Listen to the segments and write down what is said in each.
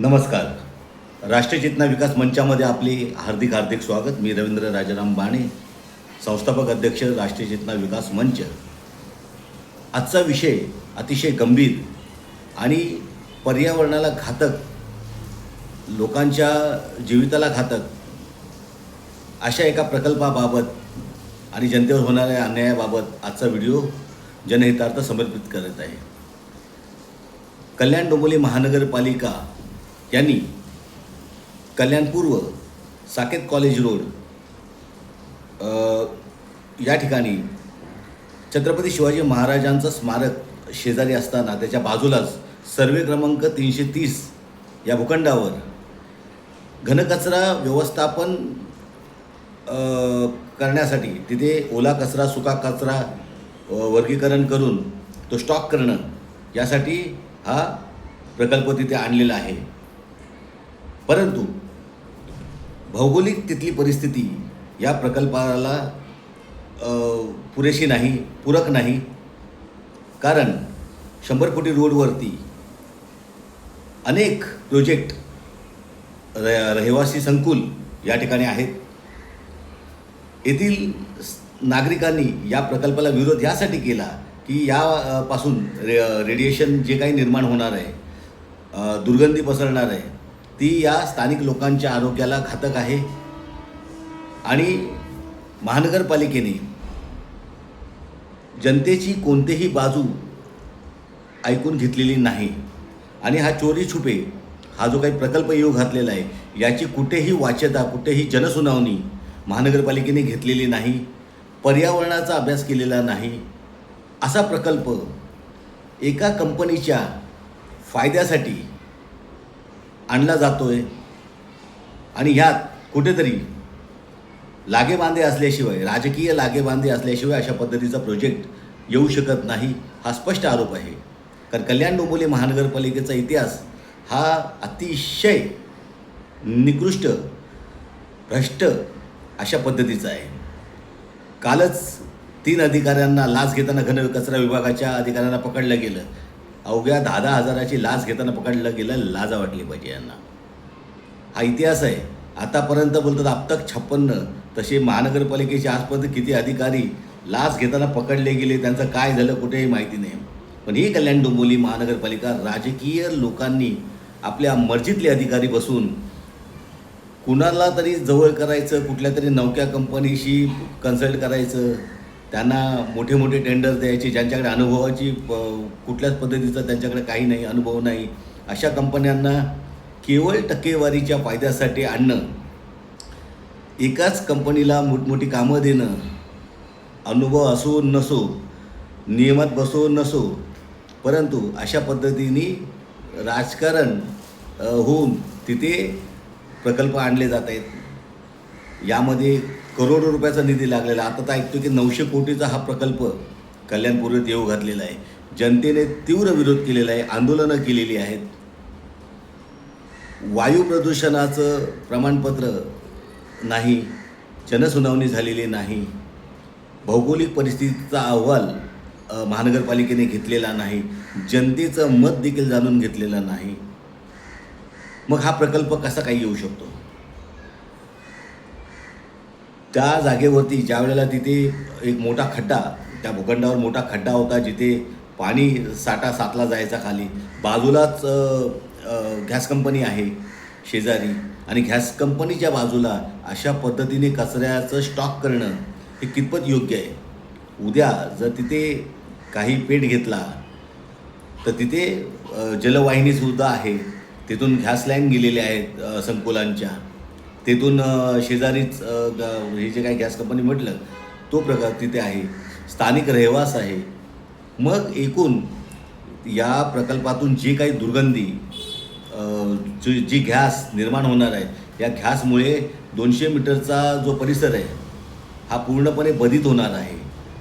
नमस्कार. राष्ट्रीय चेतना विकास मंचामध्ये आपले हार्दिक हार्दिक स्वागत. मी रवींद्र राजाराम बाणे संस्थापक अध्यक्ष राष्ट्रीय चेतना विकास मंच. आजचा विषय अतिशय गंभीर आणि पर्यावरणाला घातक लोकांच्या जीविताला घातक अशा एका प्रकल्पाबाबत आणि जनतेवर होणाऱ्या अन्यायाबाबत आजचा व्हिडिओ जनहितार्थ समर्पित करत आहे. कल्याण डोंबोली महानगरपालिका यांनी कल्याणपूर्व साकेत कॉलेज रोड या ठिकाणी छत्रपती शिवाजी महाराजांचं स्मारक शेजारी असताना त्याच्या बाजूलाच सर्वे क्रमांक तीनशे तीस या भूखंडावर घनकचरा व्यवस्थापन करण्यासाठी तिथे ओला कचरा सुका कचरा वर्गीकरण करून तो स्टॉक करणं यासाठी हा प्रकल्प तिथे आणलेला आहे. परंतु भौगोलिक तिथली परिस्थिती या प्रकल्पाला पुरेशी नाही पूरक नाही. कारण शंभर कोटी रोडवरती अनेक प्रोजेक्ट र रहिवासी संकुल या ठिकाणी आहेत. येथील नागरिकांनी या प्रकल्पाला विरोध यासाठी केला की यापासून रे रेडिएशन जे काही निर्माण होणार आहे दुर्गंधी पसरणार आहे ती या स्थानिक लोकांच्या आरोग्याला घातक आहे. आणि महानगरपालिकेने जनतेची कोणतेही बाजू ऐकून घेतलेली नाही. आणि हा चोरी छुपे हा जो काही प्रकल्प येऊ घातलेला आहे याची कुठेही वाच्यता कुठेही जनसुनावणी महानगरपालिकेने घेतलेली नाही पर्यावरणाचा अभ्यास केलेला नाही. असा प्रकल्प एका कंपनीच्या फायद्यासाठी आणला जातो आहे आणि ह्यात कुठेतरी लागेबांधे असल्याशिवाय राजकीय लागेबांधे असल्याशिवाय अशा पद्धतीचा प्रोजेक्ट येऊ शकत नाही हा स्पष्ट आरोप आहे. कारण कल्याण डोंबिवली महानगरपालिकेचा इतिहास हा अतिशय निकृष्ट भ्रष्ट अशा पद्धतीचा आहे. कालच तीन अधिकाऱ्यांना लाच घेताना घन कचरा विभागाच्या अधिकाऱ्यांना पकडलं गेलं. अवघ्या दहा दहा हजाराची लाच घेताना पकडलं गेलं लाजा वाटली पाहिजे यांना. हा इतिहास आहे. आतापर्यंत बोलतात आपतक छप्पन्न तसे महानगरपालिकेचे आजपर्यंत किती अधिकारी लाच घेताना पकडले गेले त्यांचं काय झालं कुठेही माहिती नाही. पण ही कल्याण डोंबिवली महानगरपालिका राजकीय लोकांनी आपल्या मर्जीतले अधिकारी बसून कुणाला तरी जवळ करायचं कुठल्या तरी नवक्या कंपनीशी कन्सल्ट करायचं त्यांना मोठे मोठे टेंडर्स द्यायचे ज्यांच्याकडे अनुभवाची प- कुठल्याच पद्धतीचा त्यांच्याकडे काही नाही अनुभव नाही अशा कंपन्यांना केवळ टक्केवारीच्या फायद्यासाठी आणणं एकाच कंपनीला मोठमोठी कामं देणं अनुभव असो नसो नियमात बसो नसो परंतु अशा पद्धतीने राजकारण होऊन तिथे प्रकल्प आणले जात आहेत. यामध्ये करोडो रुपयाचा निधी लागलेला आता तर ऐकतो की नऊशे कोटीचा हा प्रकल्प कल्याणपूर्वेत येऊ घातलेला आहे. जनतेने तीव्र विरोध केलेला आहे आंदोलनं केलेली आहेत. वायू प्रदूषणाचं प्रमाणपत्र नाही जनसुनावणी झालेली नाही भौगोलिक परिस्थितीचा अहवाल महानगरपालिकेने घेतलेला नाही जनतेचं मत देखील जाणून घेतलेलं नाही. मग हा प्रकल्प कसा काही येऊ शकतो? त्या जागेवरती ज्या वेळेला तिथे एक मोठा खड्डा त्या भूखंडावर मोठा खड्डा होता जिथे पाणी साठा साचला जायचा खाली. बाजूलाच गॅस कंपनी आहे शेजारी आणि गॅस कंपनीच्या बाजूला अशा पद्धतीने कचऱ्याचं स्टॉक करणं हे कितपत योग्य आहे? उद्या जर तिथे काही पेट घेतला तर तिथे जलवाहिनीसुद्धा आहे. तिथून गॅस लाईन गेलेल्या आहेत संकुलांच्या. तेथून शेजारीच ग- हे जे काही गॅस कंपनी म्हटलं तो प्रकार तिथे आहे. स्थानिक रहिवास आहे. मग एकूण या प्रकल्पातून जी काही दुर्गंधी जी जी घॅस निर्माण होणार आहे या घॅसमुळे दोनशे मीटरचा जो परिसर आहे हा पूर्णपणे बधित होणार आहे.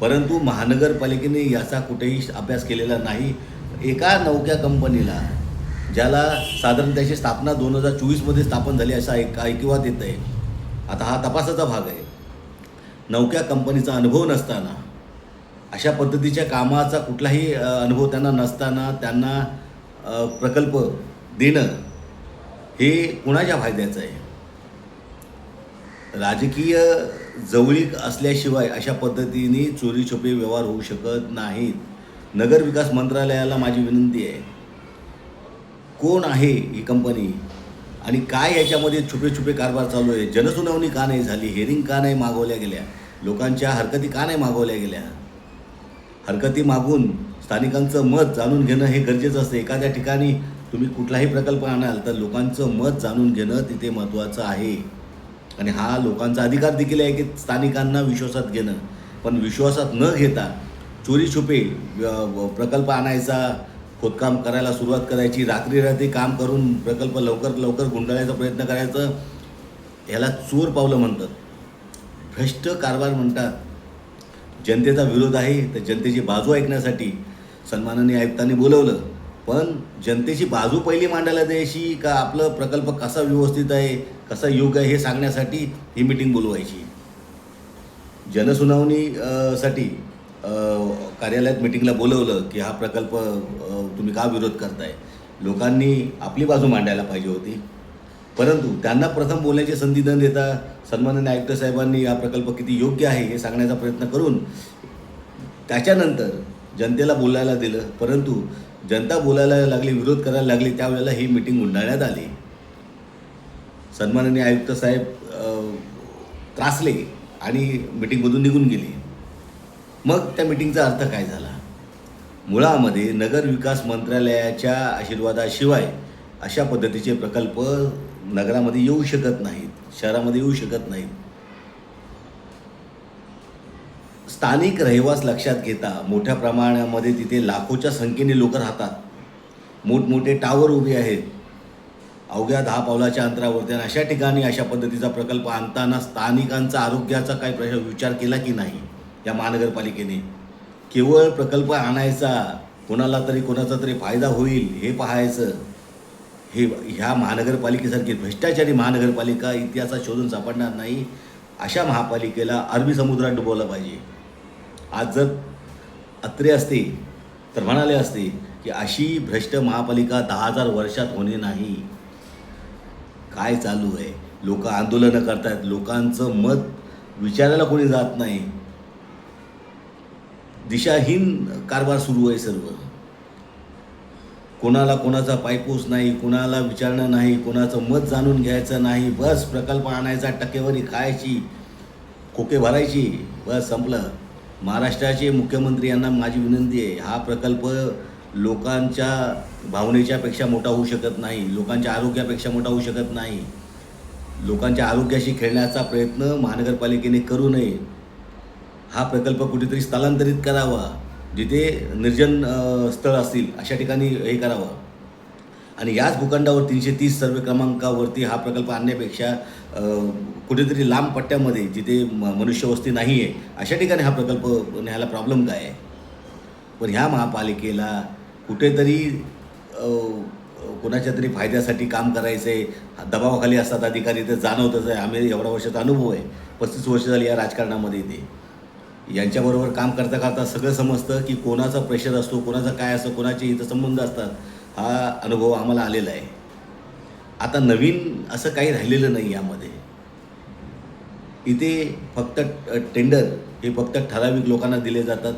परंतु महानगरपालिकेने याचा कुठेही अभ्यास केलेला नाही. एका नौक्या कंपनीला ज्याला साधारण त्याची स्थापना दोन हजार चोवीसमध्ये स्थापन झाली असा एक ऐकिवात येत आहे आता हा तपासाचा भाग आहे. नौक्या कंपनीचा अनुभव नसताना अशा पद्धतीच्या कामाचा कुठलाही अनुभव त्यांना नसताना त्यांना प्रकल्प देणं हे कुणाच्या फायद्याचं आहे? राजकीय जवळीक असल्याशिवाय अशा पद्धतीने चोरी छुपे व्यवहार होऊ शकत नाहीत. नगरविकास मंत्रालयाला माझी विनंती आहे. कोण आहे ही कंपनी आणि काय याच्यामध्ये छुपे छुपे कारभार चालू आहे? जनसुनावणी का नाही झाली? हेरिंग का नाही मागवल्या गेल्या? लोकांच्या हरकती का नाही मागवल्या गेल्या? हरकती मागून स्थानिकांचं मत जाणून घेणं हे गरजेचं असतं. एखाद्या ठिकाणी तुम्ही कुठलाही प्रकल्प आणाल तर लोकांचं मत जाणून घेणं तिथे महत्त्वाचं आहे. आणि हा लोकांचा अधिकार देखील आहे की स्थानिकांना विश्वासात घेणं. पण विश्वासात न घेता चोरी छुपे व- प्रकल्प आणायचा खोदकाम करायला सुरुवात करायची रात्री रात्री काम करून प्रकल्प लवकर लवकर गुंडाळायचा प्रयत्न करायचं. ह्याला चोर पावलं म्हणतात. भ्रष्ट कारभार म्हणतात. जनतेचा विरोध आहे तर जनतेची बाजू ऐकण्यासाठी सन्माननीय आयुक्तांनी बोलवलं. पण जनतेची बाजू पहिली मांडायला द्यायची का आपलं प्रकल्प कसा व्यवस्थित आहे कसा योग्य आहे हे सांगण्यासाठी ही मिटिंग बोलवायची. जनसुनावणी साठी कार्यालयात मिटिंगला बोलवलं की हा प्रकल्प तुम्ही का विरोध करताय? लोकांनी आपली बाजू मांडायला पाहिजे होती. परंतु त्यांना प्रथम बोलण्याची संधी न देता सन्माननीय आयुक्त साहेबांनी हा प्रकल्प किती योग्य आहे हे सांगण्याचा प्रयत्न करून त्याच्यानंतर जनतेला बोलायला दिलं. परंतु जनता बोलायला लागली विरोध करायला लागली त्यावेळेला ही मिटिंग गुंडाळण्यात आली. सन्माननीय आयुक्त साहेब त्रासले आणि मिटिंगमधून निघून गेले. मग त्या मिटिंगचा अर्थ काय झाला? मुळामध्ये नगर विकास मंत्रालयाच्या आशीर्वादाशिवाय अशा पद्धतीचे प्रकल्प नगरामध्ये येऊ शकत नाहीत शहरामध्ये येऊ शकत नाहीत. स्थानिक रहिवास लक्षात घेता मोठ्या प्रमाणामध्ये तिथे लाखोच्या संख्येने लोक राहतात. मोठमोठे टावर उभे आहेत. अवघ्या दहा पावलाच्या अंतरावरती आणि अशा ठिकाणी अशा पद्धतीचा प्रकल्प आणताना स्थानिकांचा आरोग्याचा काही प्रश्न विचार केला की नाही? या महानगरपालिकेने. केवळ प्रकल्प आणायचा कोणाला तरी कोणाचा तरी फायदा होईल हे पाहायचं हे ह्या महानगरपालिकेसारखी भ्रष्टाचारी महानगरपालिका इतिहासात शोधून सापडणार नाही अशा महापालिकेला अरबी समुद्रात डुबवलं पाहिजे. आज जर अत्रे असते तर म्हणाले असते की अशी भ्रष्ट महापालिका दहा हजार वर्षात होणे नाही. काय चालू आहे? लोक आंदोलनं करतात लोकांचं मत विचारायला कोणी जात नाही. दिशाहीन कारभार सुरू आहे सर्व. कोणाला कोणाचा पायपूस नाही कोणाला विचारणं नाही कोणाचं मत जाणून घ्यायचं नाही बस प्रकल्प आणायचा टक्केवारी खायची खोके भरायची बस संपलं. महाराष्ट्राचे मुख्यमंत्री यांना माझी विनंती आहे हा प्रकल्प लोकांच्या भावनेच्या पेक्षा मोठा होऊ शकत नाही लोकांच्या आरोग्यापेक्षा मोठा होऊ शकत नाही. लोकांच्या आरोग्याशी खेळण्याचा प्रयत्न महानगरपालिकेने करू नये. हा प्रकल्प कुठेतरी स्थलांतरित करावा जिथे निर्जन स्थळ असतील अशा ठिकाणी हे करावं. आणि याच भूखंडावर तीनशे तीस सर्वे क्रमांकावरती हा प्रकल्प आणण्यापेक्षा कुठेतरी लांब पट्ट्यामध्ये जिथे म मनुष्यवस्ती नाही आहे अशा ठिकाणी हा प्रकल्प न्यायला प्रॉब्लेम काय आहे? पण ह्या महापालिकेला कुठेतरी कोणाच्या तरी फायद्यासाठी काम करायचं आहे दबावाखाली असतात अधिकारी ते जाणवतच आहे. आम्ही एवढा वर्षाचा अनुभव आहे. पस्तीस वर्ष झाली या राजकारणामध्ये ते यांच्याबरोबर काम करता करता सगळं समजतं की कोणाचा प्रेशर असतो कोणाचा काय असतो कोणाचे इथं संबंध असतात हा अनुभव आम्हाला आलेला आहे. आता नवीन असं काही राहिलेलं नाही यामध्ये. इथे फक्त टेंडर हे फक्त ठराविक लोकांना दिले जातात.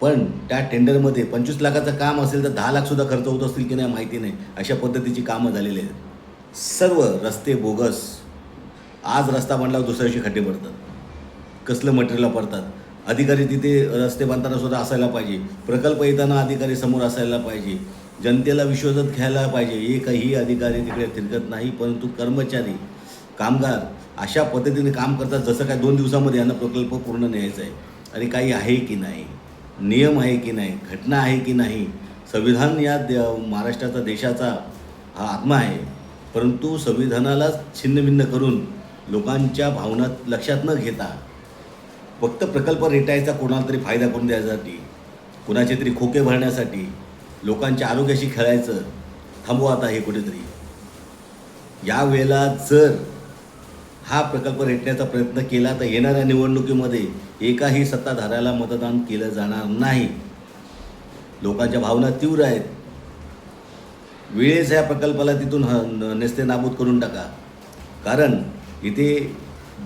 पण त्या टेंडरमध्ये पंचवीस लाखाचं काम असेल तर दहा लाखसुद्धा खर्च होत असतील की नाही माहिती नाही. अशा पद्धतीची कामं झालेली आहेत. सर्व रस्ते बोगस. आज रस्ता बनला दुसऱ्या दिवशी खड्डे पडतात. कसलं मटेरियल वापरतात. अधिकारी तिथे रस्ते बांधताना सुद्धा असायला पाहिजे. प्रकल्प येताना अधिकारी समोर असायला पाहिजे. जनतेला विश्वासात घ्यायला पाहिजे. हे काही अधिकारी तिकडे फिरकत नाही परंतु कर्मचारी कामगार अशा पद्धतीने काम करतात जसं काय दोन दिवसामध्ये यांना प्रकल्प पूर्ण न्यायचा आहे. आणि काही आहे की नाही? नियम आहे की नाही? घटना आहे की नाही? संविधान या द महाराष्ट्राचा देशाचा हा आत्मा आहे. परंतु संविधानाला छिन्नभिन्न करून लोकांच्या भावना लक्षात न घेता फक्त प्रकल्प रेटायचा कोणाला तरी फायदा करून द्यायसाठी कुणाचे तरी खोके भरण्यासाठी लोकांच्या आरोग्याशी खेळायचं थांबवा आता हे कुठेतरी. यावेळेला जर हा प्रकल्प रेटण्याचा प्रयत्न केला तर येणाऱ्या निवडणुकीमध्ये एकाही सत्ताधाऱ्याला मतदान केलं जाणार नाही. लोकांच्या भावना तीव्र आहेत. वेळेस ह्या प्रकल्पाला तिथून ह न- नेस्ते नाबूद करून टाका. कारण इथे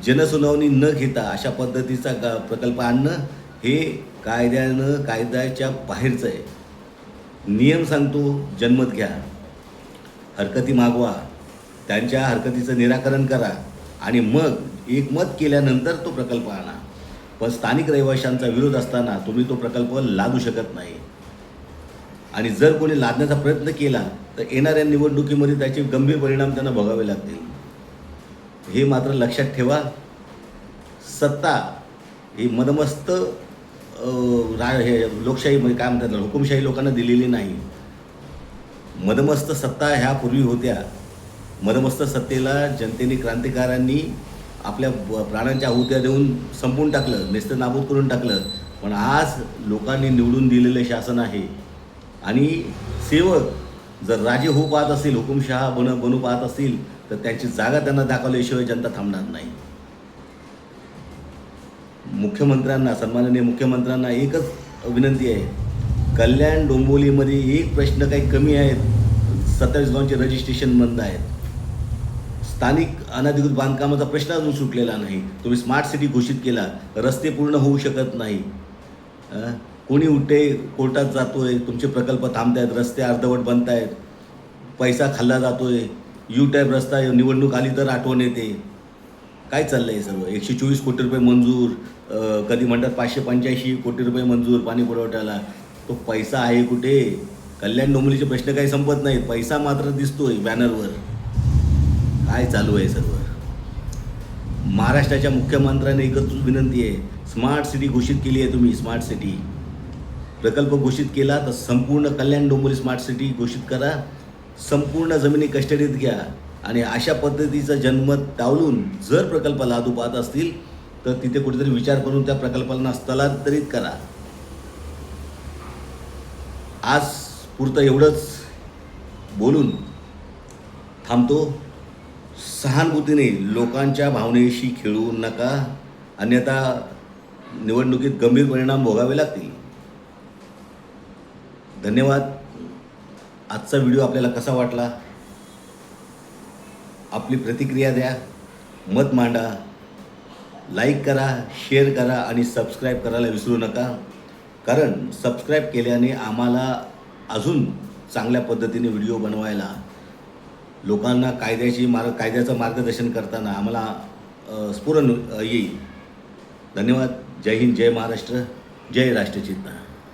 जनसुनावणी न घेता अशा पद्धतीचा का प्रकल्प आणणं हे कायद्यानं कायद्याच्या बाहेरचं आहे. नियम सांगतो जन्मत घ्या. हरकती मागवा. त्यांच्या हरकतीचं निराकरण करा आणि मग एकमत केल्यानंतर तो प्रकल्प आणा. पण स्थानिक रहिवाशांचा विरोध असताना तुम्ही तो प्रकल्प लादू शकत नाही. आणि जर कोणी लादण्याचा प्रयत्न केला तर येणाऱ्या निवडणुकीमध्ये त्याचे गंभीर परिणाम त्यांना भोगावे लागतील. हे मात्र लक्षात ठेवा. सत्ता ही मदमस्त रा हे लोकशाही म्हणजे काय म्हणतात हुकुमशाही लोकांना दिलेली नाही. मदमस्त सत्ता ह्या पूर्वी होत्या. मदमस्त सत्तेला जनतेने क्रांतिकारांनी आपल्या प्राण्यांच्या प्राणांच्या आहुत्या देऊन संपवून टाकलं नेस्त नाबूद करून टाकलं. पण आज लोकांनी निवडून दिलेलं शासन आहे. आणि सेवक जर राजे होऊ पाहत असतील हुकुमशहा बन बनू पाहत असतील तर त्याची जागा त्यांना दाखवल्याशिवाय जनता थांबणार नाही. मुख्यमंत्र्यांना सन्माननीय मुख्यमंत्र्यांना एकच विनंती आहे. कल्याण डोंबिवलीमध्ये एक प्रश्न काही कमी आहेत. सत्तावीस गावचे रजिस्ट्रेशन बंद आहेत. स्थानिक अनधिकृत बांधकामाचा प्रश्न अजून सुटलेला नाही. तुम्ही स्मार्ट सिटी घोषित केला रस्ते पूर्ण होऊ शकत नाही. कोणी उठे कोर्टात जातोय तुमचे प्रकल्प थांबतायत रस्ते अर्धवट बनतायत पैसा खाल्ला जातोय. यू टाईप रस्ता निवडणूक आली तर आठवण येते. काय चाललं आहे सर्व एकशे चोवीस कोटी रुपये मंजूर कधी म्हणतात पाचशे पंच्याऐंशी कोटी रुपये मंजूर पाणी पुरवठ्याला. तो पैसा आहे कुठे? कल्याण डोंबलीचे प्रश्न काही संपत नाहीत. पैसा मात्र दिसतोय बॅनरवर. काय चालू आहे सर्व? महाराष्ट्राच्या मुख्यमंत्र्याने एकच विनंती आहे. स्मार्ट सिटी घोषित केली आहे तुम्ही स्मार्ट सिटी. प्रकल्प घोषित केला तर संपूर्ण कल्याण डोंबोली स्मार्ट सिटी घोषित करा. संपूर्ण जमिनी कस्टडीत घ्या आणि अशा पद्धतीचा जन्मत डावलून जर प्रकल्प लादू पाहत असतील तर तिथे कुठेतरी विचार करून त्या प्रकल्पांना स्थलांतरित करा. आज पुरतं एवढंच बोलून थांबतो. सहानुभूतीने लोकांच्या भावनेशी खेळू नका अन्यथा निवडणुकीत गंभीर परिणाम भोगावे लागतील. धन्यवाद. आजचा व्हिडिओ आपल्याला कसा वाटला? आपली प्रतिक्रिया द्या मत मांडा लाईक करा शेअर करा आणि सबस्क्राईब करायला विसरू नका. कारण सबस्क्राईब केल्याने आम्हाला अजून चांगल्या पद्धतीने व्हिडिओ बनवायला लोकांना कायद्याची मार्ग कायद्याचं मार्गदर्शन करताना आम्हाला स्फुरण येईल. धन्यवाद. जय हिंद जय महाराष्ट्र जय राष्ट्रचिंता